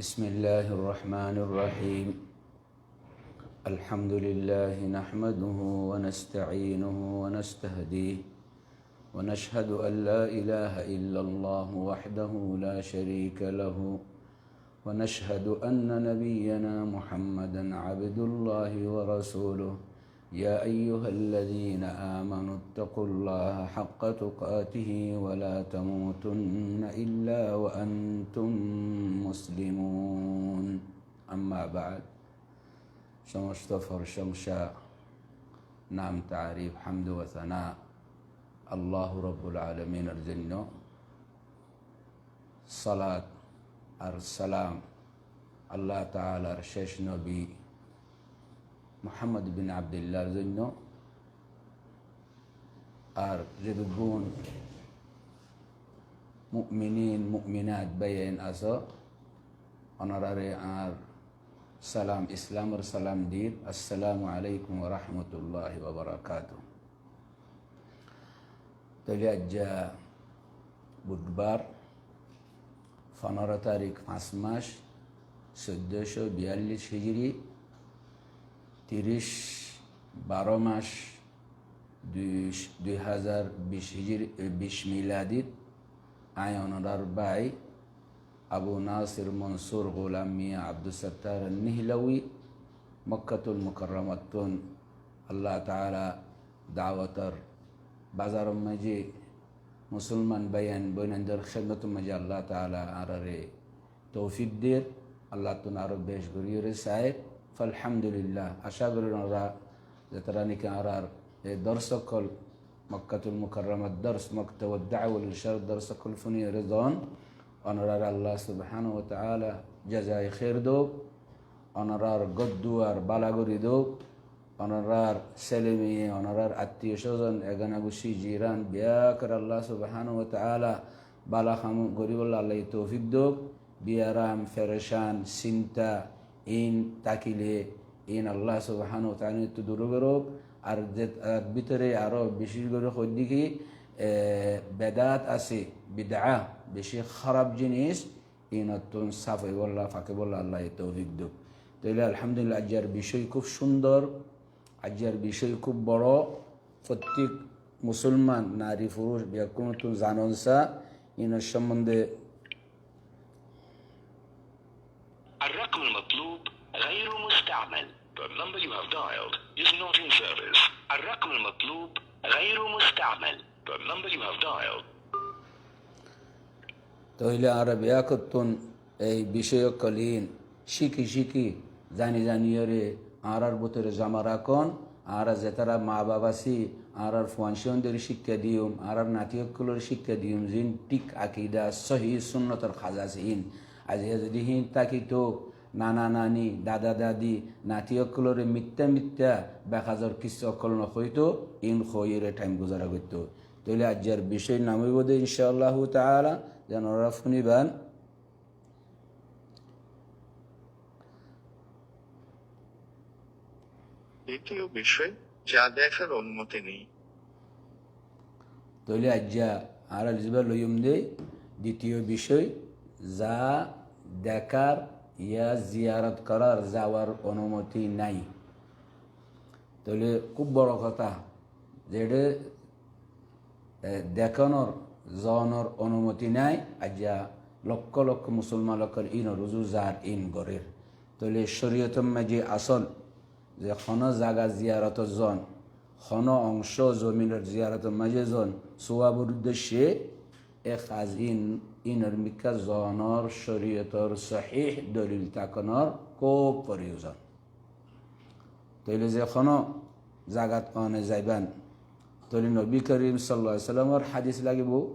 بسم الله الرحمن الرحيم. الحمد لله نحمده ونستعينه ونستهديه ونشهد أن لا إله إلا الله وحده لا شريك له ونشهد أن نبينا محمدا عبد الله ورسوله يا أيها الذين آمنوا اتقوا الله حق تقاته ولا تموتن إلا وأنتم مسلمون أما بعد সমস্ত প্রশংসা নাম তারিফ হামদ ওয়াসানা আল্লাহ রব্বুল আলমিনের জন্য সালাত আর সালাম আল্লাহ তালার শেষ নবী মোহাম্মদ বিন আবদুল্লাহর জন্য আর যদি গুণ মুমিনিন মুমিনাত বাইন আস অনারারে আর সালাম ইসলামর সালাম দিন আসসালামু আলাইকুম রহমতুল্লাহ বাবরকাত তাহলে আজ বুধবার পনেরো তারিখ পাঁচ মাস চোদ্দোশো বিয়াল্লিশ হিজড়ি তিরিশ বারো মাস দুই হাজার বিশ হিজির বিশ মিলাদিত আয়নরার বাই আবু নাসির মনসুর গোলাম মিয়া আব্দুল সত্তার নিহলাউই মক্কাতুল মুকরমাতুন আল্লাহ তালা দাওয়াতর বাজার মাঝে মুসলমান বায়ান বৈনন্দর খেদমত মাঝে আল্লাহ তালা আরে তৌফিক দের আল্লাহ তুন আরও বেশ গরিয়র সাহেব। আলহামদুলিল্লাহ আশা করি ওরা যে তারা নাকি আর এই দর্শকল মক্কাতুল মুকরমাত দর্শ মক্তব দাউল ইরশাদ দর্শকল ফুনি রেজন অনরার আল্লাহ সুবহান ও তাআলা জাজাই খের দোক অনরার গদ্দুয়ার বালাগরি দোক অনরার ছেলে মেয়ে অনরার আত্মীয় স্বজন এগানাগুসি জিরান বিয়াকর আল্লাহ সুবহান ও তাআলা বালা খামু গরিবুল্লাহ আল্লাহ তৌফিক দোক বিয়ারাম ফেরেশান চিন্তা ইন তাকিলে ইন আল্লাহ সুবাহান ও তানি তো দূর বেরোক আর যে ভিতরে আরও বিশেষ করে দিকে বেদাত আছে বিদা বেশি খারাপ জিনিস ইনতুন সাফে বললা ফাঁকে বললা আল্লাহ তৌফিক দুক তাইলে আলহামদুলিল্লাহ আজ্জার বিষয় খুব সুন্দর আজ্জার বিষয় খুব বড় প্রত্যেক মুসলমান নারী পুরুষ কোনো জাননসা ইনের সম্বন্ধে الرقم المطلوب غير مستعمل. The number you have dialed is not in service. الرقم المطلوب غير مستعمل. The number you have dialed তহিলে আর ব্যাকত্তন এই বিষয়কলীন শিখি শিখি জানি জানিয়রে আর আর ভিতরে জমা রাখন আর যেতারা মা বাবাসি আর আর ফুয়ানসিয়নদের শিক্ষা দিউম আর আর নাতিয়কগুলোর শিক্ষা দিউম জিন টিক আকিদা, সহি সুন্নতর খাজাসিন আজ যদি হিন তাকিতো নানা নানি, দাদা দাদি নাতিয়কলরে মিথ্যা মিথ্যা বেকাজর কিছু অকল নকইতো, ইন খইরে টাইম গুজারা করতো। তাহলে আজ্জার বিষয় নামই বোধ ইনশাআল্লাহ তালা যেন ওরা শুনিবান। দ্বিতীয় বিষয়, যা দেখার অনুমতি নেই। তাহলে আজ্জা আর আলিজবা লইম দে, দ্বিতীয় বিষয়, যা দেখার ইয়া জিয়ারত করার যাওয়ার অনুমতি নাই। তাহলে খুব বড় কথা, যেটা দেখানোর, যাওয়ানোর অনুমতি নাই আজ্জা লক্ষ লক্ষ মুসলমান লক্ষর ইন, রুজু যার ইন গরের তাহলে শরীয়তম মাঝে আসল ز خانه زگ از زیارت زان خانه آنشا زمین زیارت مجزان سوا برد شه اخ از این این میکه زانار شریعتار صحیح دلیل تکنار. کوب فریوزان. دلیل زی خانه زگت آن زیبن. تولی نبی کریم صلی الله علیه و سلم حدیث لگی بو.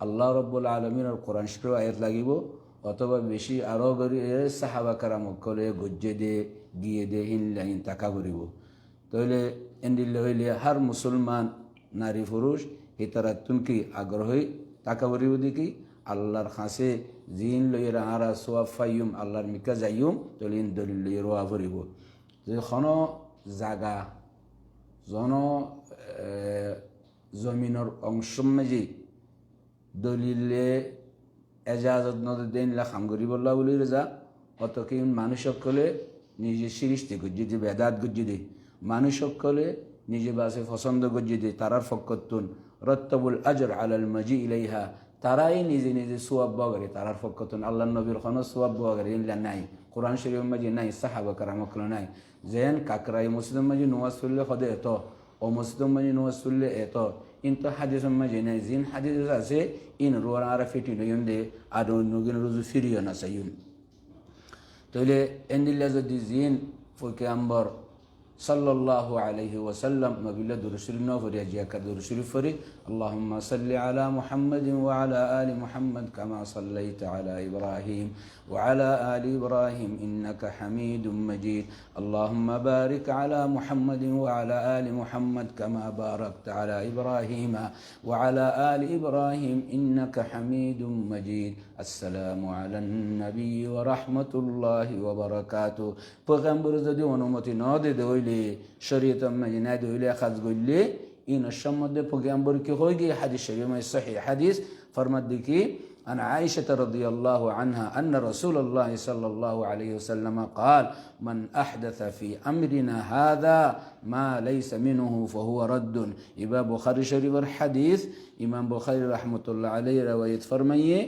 الله رب العالمین القرآن شکر و آیت لگی بو. অথবা বেশি আরও গরি সাহাবা কারামকলে গজ্জে দে, গিয়ে দে হিন লাইন তাকা করিব। তইলে এন্ডিল হইলে হার মুসলমান, নারী, পুরুষ হিতারা তুনকি আগ্রহী তাকা করিব দেখি। আল্লাহর খাসে জিন লইয়ের আরা সোয়া ফাইম আল্লাহর মিকা যাইম তলিন দলিল লইয়ে রোয়া ভরিব খন জাগা, জন জমিনের অংশ মাঝে দলিলে এজাজত নদ দেন লা খাম করি বললা বলি যা অত কি মানুষ সকলে নিজে সৃষ্টি গুজি দি বেদাত গুজি দি মানুষ সকলে নিজে বাসে পছন্দ গুজি দি তারার ফকতুন রত্তবুল আজর আলাল মাজি ইলাইহা। তারাই নিজে নিজে সুয়াব বগরে তারার ফকতুন আল্লাহ নবীর খন সুয়াব বগরে ইল্লা নাই। কোরআন শরীফ মাঝে নাই, সাহাবা কারামকল নাই। যেন কাকরাই মুসলিম মাঝে নোয়াজ করলে সদে এত ও মুসলিম মাঝে নোয়াজ এত। কিন্তু হাদিস মাঝে নাই জিন হাদিস আছে ইন রোয়ার আর ফিটি নয়ন দে আর নগিন রুজু ফিরিও না চাইন তাহলে এন্দিল্লা যদি জিন ফকে আম্বর صلى الله عليه وسلم. ما بلا درسل نوفر يا جاك درسل فري اللهم صل على محمد وعلى آل محمد كما صليت على إبراهيم وعلى آل إبراهيم إنك حميد مجيد. اللهم بارك على محمد وعلى آل محمد كما باركت على إبراهيم وعلى آل إبراهيم إنك حميد مجيد. السلام على النبي ورحمة الله وبركاته. فغمبر زدي ونمتي نادي دويلي দইলে শরীয়ত মাঝে না দইলে খাজ গইলে ইন সম্বন্ধে پیغمبر কি হয়ে গিয়ে হাদিস শরীফ में صحيح حديث فرمت দেখি عن عائشة رضي الله عنها أن رسول الله صلى الله عليه وسلم قال من أحدث في أمرنا هذا ما ليس منه فهو رد إمام بخاري شريف الحديث إمام بخاري رحمة الله عليه رواية فرميه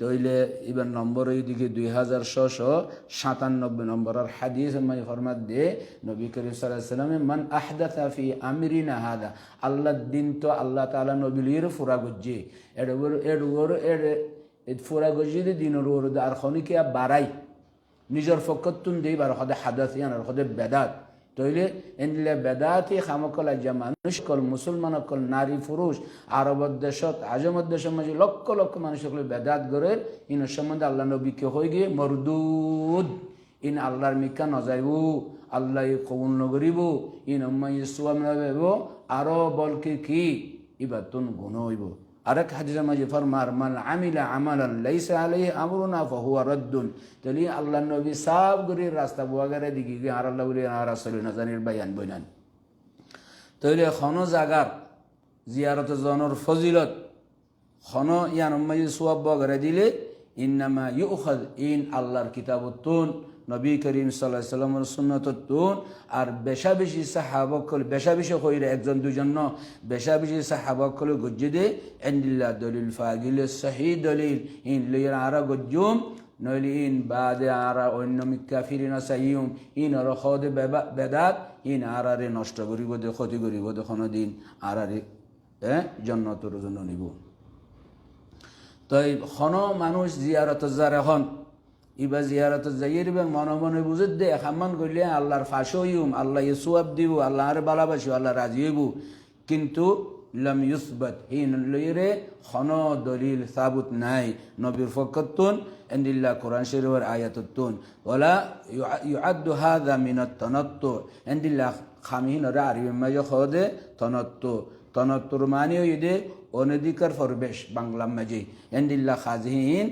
তইলে এবার নম্বর এইদিকে দুই হাজার ছশো সাতানব্বই নম্বরের হাদিস মাই ফরমাত দে নবী করিম সাল্লামে মান আহদাথা ফি আমিরিনা হাদা আল্লাহ দিন তো আল্লাহ তালা নবীর ফুরা গজ্জে। এডোর এডোর এড ফুরা গজ্জে দিনের ওর আর খনিকে বাড়াই, নিজের ফকতুন দেই বার সদে হাদাত ইয়ান আর সদে বেদাত। তইলে এনলে বেদাতি খামকল যে মানুষ কল মুসলমান কল নারী, পুরুষ, আরব দেশত আজমত দেশের মাঝে লক্ষ লক্ষ মানুষ সকলে বেদাত গড়ের ইন সম্বন্ধে আল্লাহ নবীকে হয়ে গিয়ে মরদুদ। ইন আল্লাহর মিকা নজাইব, আল্লাহ কবুল নগরিব, ইন অম্মাই ইসলাম আরও বলকে কি? ইবাতুন গুণ হইব। আরেক হাদিসের মাঝে ফরমার, মান আমিলা আমালান লাইসা আলাইহি আমরুনা ফাহুয়া রাদ্দুন। তাহলে আল্লাহ নবী সাব গরির রাস্তা বুয়াগারে দিকে গিয়ে আর আল্লাহ বলি আর আসলে না, জানির বায়ান বইনান তাহলে খন জাগার জিয়ারত জনর ফজিলত, খন ইয়ান মাঝে সোয়াব বগারে দিলে, ইন্নামা ইউখাদ ইন আল্লাহর কিতাবতুন নবী করিম সাল্লাহ সাল্লামের সুন্নততুন আর বেশা বেশি সাহাবকল বেশা বেশি কইরে একজন দুজন ন বেশা বেশি সাহাবকল গজ্জে দে এন্দিল্লা দলিল ফাগিল সহি দলিল ইন লইয়ের আরা গজ্জুম নইলে ইন বাদে আরা অন্য মিকাফিরিন সাইয়ুম ইন আর খদে বেদাত ইন আরারে নষ্ট করিব দে ক্ষতি করিব দে কোনো দিন আরারে হ্যাঁ জন্নতর জন্য নিব তাই খন মানুষ জিয়ারত যার এখন ইবা জিয়ারত যাইয়ের মনে মনে বুঝে দে একামান করলে আল্লাহর হইম আল্লাহ ইসুয়াব দিব আল্লাহ আর বালাবাসি আল্লাহ রাজি হইব। কিন্তু লম ইউসবত, হিন লইরে খন দলিল সাবুত নাই। নবীর ফকতুন এন্দিল্লা কোরআন শরীফের আয়াতুন ওলা ইউআদ্দু হাযা মিনাত তানাত্তু। এন্দিল্লা খামিহিন রা আরবি মাঝে খদে তনত্তু। তনত্তুর মানে ইদে অনধিকার ফরবেশ বাংলা মাঝে। এন্দিল্লা খাজহিন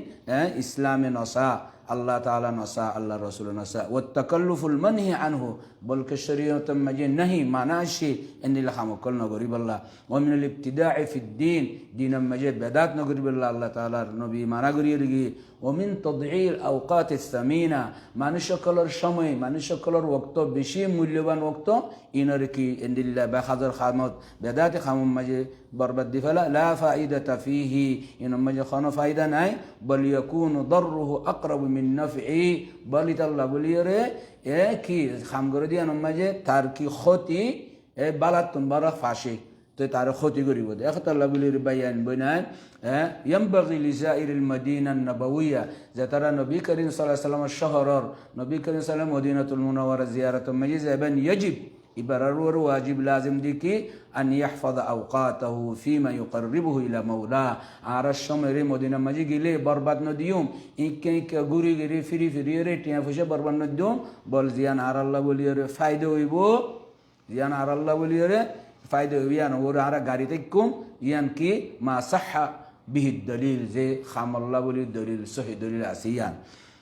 ইসলামে নসা। আল্লাহ তালা নসা আল্লাহ রসুল নসা ও তকল্লুফুল মনহি আনহু বলকে শরীয়ত মাঝে নাহি মানাশি এন্দিল্লা খামকল নগরী বল্লা ওমিনুল ইবতিদা ফিদ্দিন দিন মাঝে বেদাত নগরী বল্লা আল্লাহ তালার নবী মানা করিয়ে লিগি ওমিন তদহিল আউকাত ইসলামিনা মানুষ সকলের সময় মানুষ সকলের ওক্ত বেশি মূল্যবান ওক্ত ইনর কি এন্দিল্লা বেখাজর খামত বেদাতে খামুম মাঝে বরবাদ দি ফেলা লা ফাইদা ফিহি ইন মাঝে কোনো ফায়দা নাই বল ইয়াকুন দররুহু আকরাবু মিন নাফই বলি তাল্লাহ বলি রে এ কি খাম করে দিয়া মাঝে তার কি ক্ষতি এ বালাতুন تعالى خوتي قريبود اختر لابلي بيان بنان ينبغي لزائر المدينة النبوية. زترى نبي كريم صلى الله عليه وسلم الشهر نبي كريم صلى الله عليه وسلم مدينة المنورة زيارة المجيزة بن يجب إبرار وواجب لازم ديكي أن يحفظ أوقاته فيما يقربه إلى مولاه. عار الشمر مدينة مجيجي لي بربط نديوم. إن كان كغوري غري فري فري ريت ينفش بربط نديوم. بل زيان عار الله وليره فايدة ويبو؟ زيان عار الله وليره ফায়দা ইয়ান ওর আর গাড়িতে কুম ইয়ান কি মা সাহা বিহিদ দলিল যে খামল্লা বলি দলিল সহি দলিল আছে ইয়ান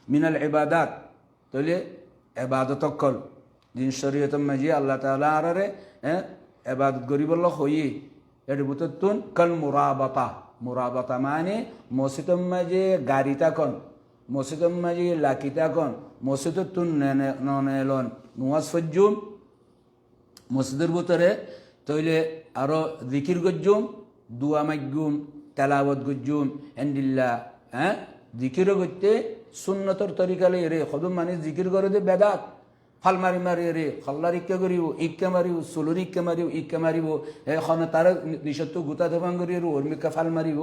মিনাল এবাদাত তাহলে এবাদতকল দিন শরীয়ত মাঝি আল্লাহ তালা আরে হ্যাঁ এবাদ গরিবল হইয়ে এর বুতুন কল মুরাবাতা মুরাবাতা মানে মসজিদম মাঝে গাড়িতা কন মসজিদম মাঝে লাকিতা কন মসজিদ তুন নন এলন নুয়াজ ফজ্জুম মসজিদের ভিতরে তৈলে আরও জিকির গজ্জুম দুয়া মাগ্গুম তেলাবত গজ্জুম এন্ডিল্লা হ্যাঁ? জিকিরও করতে সুন্নতর তরিকালে রে সদুম মানে জিকির করে দে বেদাত। ফাল মারি মারি রে, খল্লার ইক্কা করিব, ইক্কা মারিব চুলুর ইক্কা মারিব ইক্কা মারিব এখন তার নিষত্ব গুতা ধবাং করি উর্মিকা ফাল মারিব।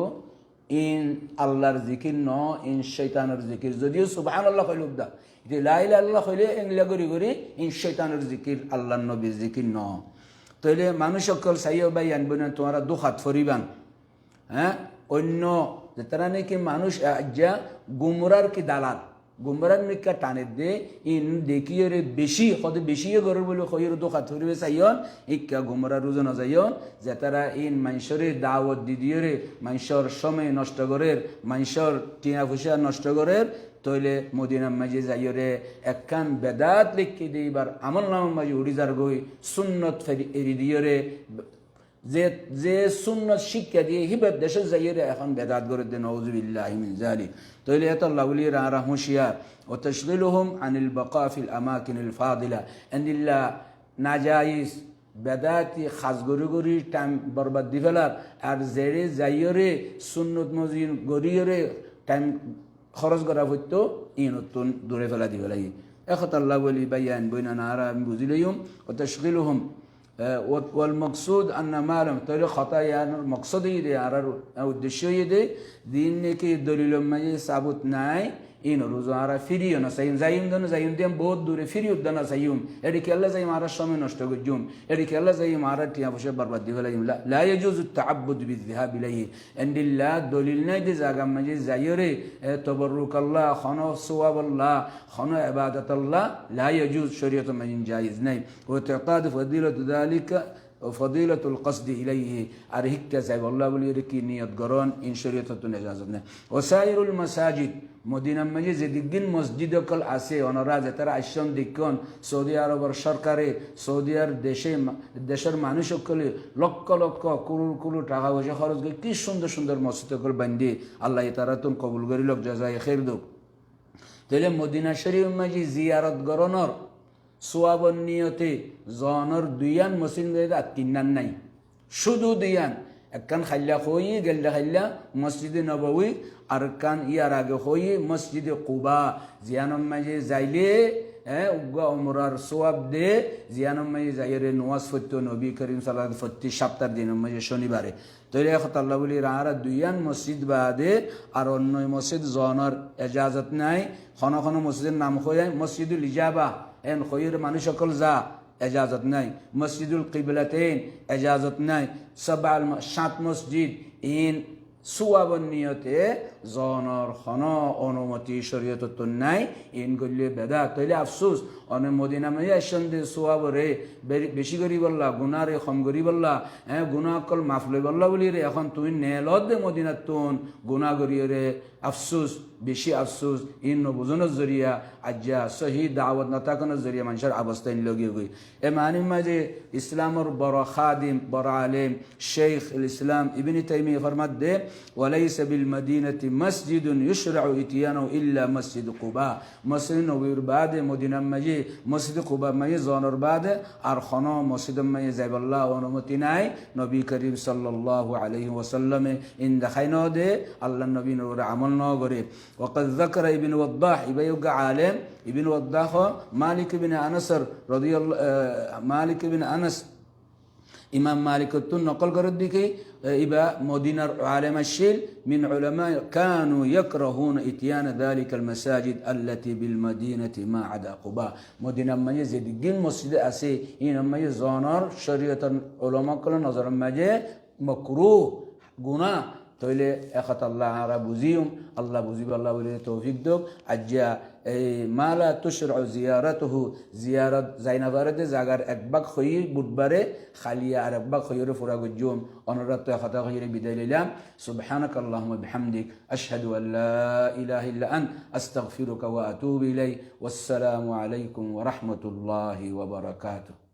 ইন আল্লাহর জিকির ন, ইন শৈতানের জিকির। যদিও সুবাহ আল্লাহ কইল উদ্দা যে লাইল আল্লাহ কইলে এংলা করি করি, ইন শৈতানের জিকির আল্লাহ নবীর জিকির ন। তইলে মানুষ সকল চাইও বাই আনব না তোমারা দুখাত ফরিবান হ্যাঁ অন্য তারা নাকি মানুষ যা গুমরার কি দালাল গুমরার নিকা টানে দে ইন দেখিয়ে রে বেশি হতে বেশি গরুর বলে খয়ের দোকাত ধরিবে চাইন ইকা গুমরা রুজো না যাইন যে তারা ইন মাইশরে দাওয়াত দি দিয়ে রে মাইশর সময় নষ্ট করে মাইশর টিয়া ফুসা নষ্ট করে তইলে মদিনার মাঝে যাইরে একখান বেদাত লিখি দিবার আমল নামের মাঝে উড়ি যার গই, সুন্নত ফেরি এরি দিয়ে রে। যে যে সুন্নত শিক্ষা দিয়ে হিবের দেশে যাইয়ে এখন বেদাত করে দেন, নওজুবিল্লাহ মিন জালিক। তইলে এত লাউলি রা হুঁশিয়ার। ও তশগিলুহুম আনিল বকাফিল আমাকিনিল ফাদিলা। এন্দিল্লা নাজাইজ বেদাতি খাস গরি গরি টাইম বরবাদ দি ফেলার। আর জেরে যাইয়রে সুন্নত মজিন গরিয়রে টাইম খরচ করা হইতো ই নতুন দূরে ফেলা দি ফেলাই এখত আল্লাহ বলি বাইয়ান বইনা নারা আমি বুঝিলাইম ও তশগিলুহুম والمقصود أن ما لم تلي خطايا المقصود يدي على الدشو يدي دين نكي دليل ما ثابت ناي این روزا را فری و نسیم زیم دن زیم دیم بود دوره فری و دن سیم اری که الله زیم آرا شام نشته جوم اری که الله زیم آرا تیم فش بربادی ولی لا لا يجوز التعبد بالذهاب إليه عند الله دلیل نیست زاگم مجی زیره تبرک الله خانه سواب الله خانه عبادت الله لا يجوز شریعت مجین جایز نیست و تعتاد فضیلت ذلك فضيلة القصد إليه أرهكت زي والله وليركي نيات قران إن شريطة إجازتنا وسائر المساجد মদিনা মাঝে যে দিকদিন মসজিদ অকল আছে অনরা যে তারা আশ্রম দিকন, সৌদি আরবের সরকারে সৌদি আর দেশে দেশের মানুষ সকলে লক্ষ লক্ষ কুরুর কুরু টাকা পয়সা খরচ করে কি সুন্দর সুন্দর মসজিদ অকল বান্ধি। আল্লাহ তারা তুন কবুল করি লোক যাই খের দুক তাহলে মদিনা শরীফ মাঝে জিয়ারত গরনর সোয়াবন নিয়তে জনের দুইয়ান মসিন আর তিনান নাই। শুধু দুইয়ান। একখান খাইলা হই গেলদা খাইলা মসজিদে নবউই আর কান ইয়ার আগে হই মসজিদে কুবা জিয়ানম মাঝে যাইলে হ্যাঁ উগ্গা অমরার সোয়াব দে জিয়ানম মাঝে যাইরে নোয়াজ ফত্য নবী করিম সাল্লাহ ফত্তি সপ্তাহ দিন মাঝে শনিবারে তৈরি এখন আল্লাহ বলি রাহারা দুইয়ান মসজিদ বাদে আর অন্য মসজিদ জনের এজাজত নাই খন খন মসজিদের নাম হয়ে মসজিদুল ইজাবা এন খৈর মানুষ সকল যা এজাজত নাই মসজিদুল কিবলাতেন এজাজত নাই সবাল সাত মসজিদ ইন সুয়াবন নিয়তে জনর খন অনুমতি শরীয়ত নাই ইন করলে বেদা তৈলে আফসুস অনে মদিনা মাই আসন দে সুয়াব রে বেশি করি বললা গুনা রে কম করি বললা হ্যাঁ গুণা অকল মাফ লই বললা বলি রে এখন তুমি নেলত দে মদিনাত তুন গুনা করিয়ে রে আফসুস, বেশি আফসুস, ইন বুঝনের জরিয়া আজ্জা, সহি দাওয়াত নতাকনের জরিয়া মানুষের অবস্থা লগিয়ে গই এ মানি মাঝে ইসলামর বড় খাদিম, বড় আলেম শেখ ইসলাম ইবিনি তাইমি ফরমাত দে, ওয়ালাইসা বিল মদিনাতি মসজিদুন ইউশরাউ ইতিয়ানু ইল্লা মসজিদ কুবা। মসজিদ নবীর বাদে মদিনা মাঝে মসজিদ কুবা মাঝে জনর বাদে, আর খন মসজিদ মাঝে যাইবল্লাহ অনুমতি নাই। নবী করিম সাল্লাল্লাহু আলাইহি ওয়াসাল্লামে ইন দেখাই ন দে আল্লাহ নবী নবীর আমল ন করে وقد ذكر ابن وضاح يبقى عالم ابن وضاح مالك بن انس رضي الله مالك بن انس ইমাম মালিক নকল করার দিকে ইবা মদিনার আলেম الشيل من علماء كانوا يكرهون اتيان ذلك المساجد التي بالمدينة ما عدا قباء مدينة مجه زدگين مسجد আছে این مجه زانار شریعت علماء کل نظر مجه مکروه গুনাহ তইলে এখত আল্লাহ আরা বুঝিম আল্লাহ বুঝিব আল্লাহ বলে তৌফিক দোক আজ্জা এই মালা তুসর জিয়ারতহু জিয়ারত জাইনাবারে জাগার একবাক হই বুধবারে খালিয়া আর একবাক হইরে ফুরা গুজুম অনুরাত এখতা হইরে বিদায় লইলাম সুবহানাক আল্লাহুম্মা বিহামদিক আশহাদু আন লা ইলাহা ইল্লা আন আস্তাগফিরুকা ওয়া আতুবু ইলাই ওয়াসসালামু আলাইকুম ওয়া রাহমাতুল্লাহি ওয়া বারাকাতুহু